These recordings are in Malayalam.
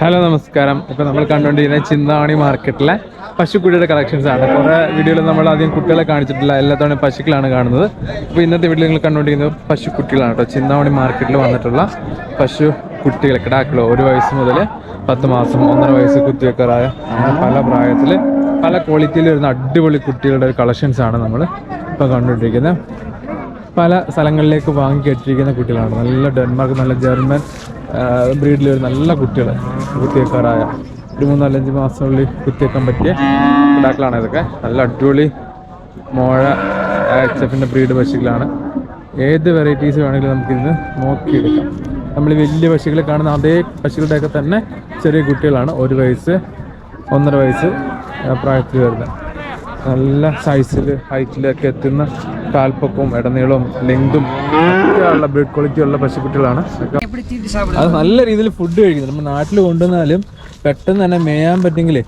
ഹലോ നമസ്കാരം. ഇപ്പൊ നമ്മൾ കണ്ടുകൊണ്ടിരിക്കുന്ന ചിന്താണി മാർക്കറ്റിലെ പശുക്കുട്ടിയുടെ കളക്ഷൻസ് ആണ്. കുറേ വീഡിയോയിൽ നമ്മൾ ആദ്യം കുട്ടികളെ കാണിച്ചിട്ടില്ല. എല്ലാ തവണയും പശുക്കളാണ് കാണുന്നത്. അപ്പോൾ ഇന്നത്തെ വീഡിയോയിൽ നിങ്ങൾ കണ്ടുകൊണ്ടിരിക്കുന്നത് പശുക്കുട്ടികളാണ് കേട്ടോ. ചിന്താമണി മാർക്കറ്റിൽ വന്നിട്ടുള്ള പശു കുട്ടികൾ കിടാക്കൾ ഒരു വയസ്സ് മുതൽ പത്ത് മാസം ഒന്നര വയസ്സ് കുത്തിവെക്കാറായ പല പ്രായത്തിൽ പല ക്വാളിറ്റിയിൽ വരുന്ന അടിപൊളി കുട്ടികളുടെ ഒരു കളക്ഷൻസ് ആണ് നമ്മൾ ഇപ്പോൾ കണ്ടുകൊണ്ടിരിക്കുന്നത് പല സ്ഥലങ്ങളിലേക്ക് വാങ്ങി കെട്ടിരിക്കുന്ന കുട്ടികളാണ്. നല്ല ഡെൻമാർക്ക് നല്ല ജർമ്മൻ ബ്രീഡിൽ ഒരു നല്ല കുട്ടികൾ കുത്തിയേക്കാറായ ഒരു മൂന്നാലഞ്ച് മാസത്തിനുള്ളിൽ കുത്തിയേക്കാൻ പറ്റിയ കിടാക്കളാണ് ഇതൊക്കെ. നല്ല അടിപൊളി മോഴ എച്ച് എഫിന്റെ ബ്രീഡ് പശുക്കളാണ്. ഏത് വെറൈറ്റീസ് വേണമെങ്കിലും നമുക്കിന്ന് നോക്കിയെടുക്കാം. നമ്മൾ വലിയ പശുക്കളെ കാണുന്ന അതേ പശുക്കളുടെയൊക്കെ തന്നെ ചെറിയ കുട്ടികളാണ്. ഒരു വയസ്സ് ഒന്നര വയസ്സ് പ്രായത്തിൽ വരുന്നത്. നല്ല സൈസിൽ ഹൈറ്റിലൊക്കെ എത്തുന്ന കാൽപ്പൊക്കവും ഇടനീളവും ലെങ്തും ഉള്ള ബ്രീഡ് ക്വാളിറ്റി ഉള്ള പശുക്കുട്ടികളാണ്. അത് നല്ല രീതിയിൽ ഫുഡ് കഴിക്കുന്നത് നമ്മുടെ നാട്ടിൽ കൊണ്ടുവന്നാലും പെട്ടെന്ന് തന്നെ മേയാൻ പറ്റുമെങ്കിലേ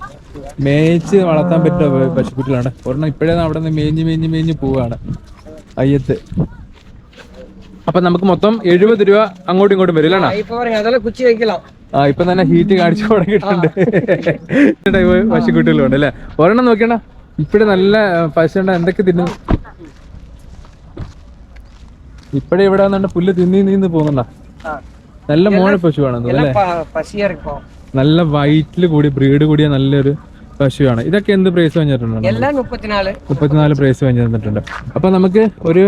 മേയിച്ച് വളർത്താൻ പറ്റുന്ന പശുക്കുട്ടികളാണ്. ഒരെണ്ണം ഇപ്പോഴേ അവിടെ നിന്ന് മേഞ്ഞ് മേഞ്ഞ് മേഞ്ഞ് പോവുകയാണ് അയ്യത്ത്. അപ്പൊ നമുക്ക് മൊത്തം എഴുപത് രൂപ അങ്ങോട്ടും ഇങ്ങോട്ടും വരും അല്ലേ ആ ഇപ്പൊ തന്നെ ഹീറ്റ് കാണിച്ചു തുടങ്ങിയിട്ടുണ്ട്. പശുക്കുട്ടികളുണ്ട് അല്ലെ? ഒരെണ്ണം നോക്കിയണ്ട ഇപ്പഴും നല്ല പശുണ്ട. എന്തൊക്കെ തിന്നു? ഇപ്പഴേ ഇവിടെ വന്നിട്ട് പുല്ല് തിന്നി നീന്ന് പോകുന്നുണ്ട. നല്ല മോഴ പശുവാണ് അല്ലേ? നല്ല വൈറ്റിൽ കൂടി ബ്രീഡ് കൂടിയ നല്ലൊരു പശുവാണ്. ഇതൊക്കെ എന്ത് പ്രൈസ് വാങ്ങിച്ചിട്ടുണ്ട്? മുപ്പത്തിനാല്. പ്രൈസ് വാങ്ങി അപ്പൊ നമുക്ക് ഒരു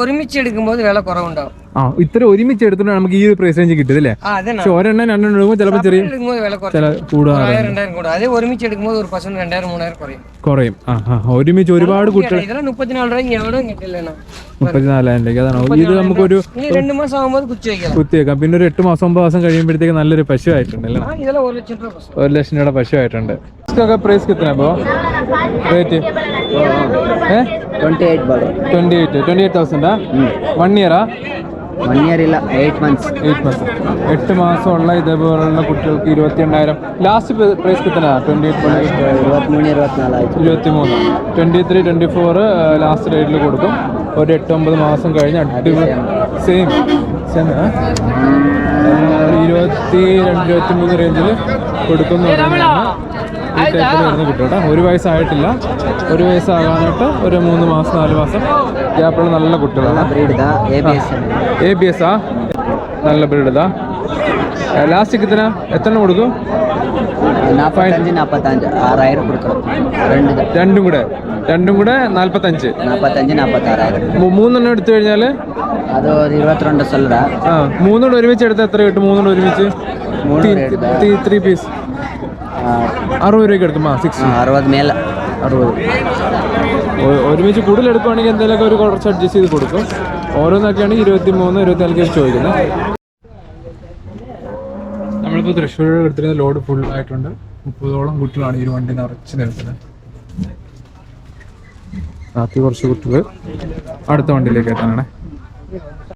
ഒരുമിച്ച് എടുക്കുമ്പോൾ വില കുറവുണ്ടാവും. ആ ഇത്ര ഒരുമിച്ച് എടുത്തിട്ട് നമുക്ക് ഈ ഒരു പ്രൈസ് റേഞ്ച് കിട്ടിയത് അല്ലേ പക്ഷെ ഒരെണ്ണം രണ്ടെണ്ണം എടുക്കുമ്പോൾ ചിലപ്പോൾ ചെറിയ കുറയും. ഒരുമിച്ച് ഒരുപാട് കുട്ടികൾ ഇത് നമുക്ക് ഒരു രണ്ടു മാസം ആകുമ്പോൾ കുത്തി പിന്നെ ഒരു എട്ട് മാസം ഒമ്പത് മാസം കഴിയുമ്പോഴത്തേക്ക് നല്ലൊരു പശു ആയിട്ടുണ്ട് ഒരു ലക്ഷം രൂപയുടെ പശു ആയിട്ടുണ്ട്. പ്രൈസ് കിട്ടുന്ന റേറ്റ് ഏ? Twenty eight twenty eight twenty eight തൗസൻഡാ one ഇയറാ വൺ ഇയർ ഇല്ല എയ്റ്റ് മന്ത്സ് എയ്റ്റ് എട്ട് മാസമുള്ള ഇതേപോലുള്ള കുട്ടികൾക്ക് ഇരുപത്തി രണ്ടായിരം ലാസ്റ്റ് പ്രൈസ് കിട്ടുന്ന ട്വന്റി ഇരുപത്തിമൂന്ന് ഇരുപത്തിനാലായിരം. ഇരുപത്തിമൂന്ന്. Twenty three twenty four last ഡേറ്റിൽ കൊടുക്കും. ഒരു എട്ടൊമ്പത് മാസം കഴിഞ്ഞ് അടിപൊളി സെയിം സെയിം ഇരുപത്തി രണ്ട് ഇരുപത്തി മൂന്ന് റേഞ്ചിൽ കൊടുക്കുന്നു ഈ തേക്കിൽ ഒരു വയസ്സായിട്ടില്ല. ഒരു വയസ്സാകാനായിട്ട് ഒരു മൂന്ന് മാസം നാല് മാസം ഗ്യാപ്പുള്ള നല്ല കുട്ടികളാണ്. എ ബി എസ് ആ. നല്ല ബ്രീഡ് ഇതാ. ലാസ്റ്റ് എത്ര എത്രണ്ണം കൊടുക്കും? രണ്ടും കൂടെ. രണ്ടും കൂടെ നാല്പത്തഞ്ച്. മൂന്നെണ്ണം എടുത്തു കഴിഞ്ഞാൽ? മൂന്നെണ്ണം ഒരുമിച്ച് എടുത്താൽ എത്ര കിട്ടും? മൂന്നെണ്ണം ഒരുമിച്ച്? ത്രീ പീസ് അറുപത് രൂപയ്ക്ക് എടുക്കും. ആ സിക്സ് അറുപത് മേല. അറുപത്. ഒരുമിച്ച് കൂടുതൽ എടുക്കുവാണെങ്കിൽ എന്തെങ്കിലുമൊക്കെ ഒരു കുറച്ച് അഡ്ജസ്റ്റ് ചെയ്ത് കൊടുക്കും. ഓരോന്നൊക്കെയാണ് ഇരുപത്തി മൂന്ന് ഇരുപത്തി ഇരുപത്തിനാലിലേക്ക് ചോദിക്കുന്നത്. നമ്മളിപ്പോൾ തൃശ്ശൂർ എടുത്തിരുന്ന ലോഡ് ഫുൾ ആയിട്ടുണ്ട്. മുപ്പതോളം കുട്ടികളാണ് ഈ വണ്ടി നിറച്ച് നിൽക്കുന്നത്. ബാക്കി കുറച്ച് കുട്ടികൾ അടുത്ത വണ്ടിയിലേക്ക് എത്താനാണ്.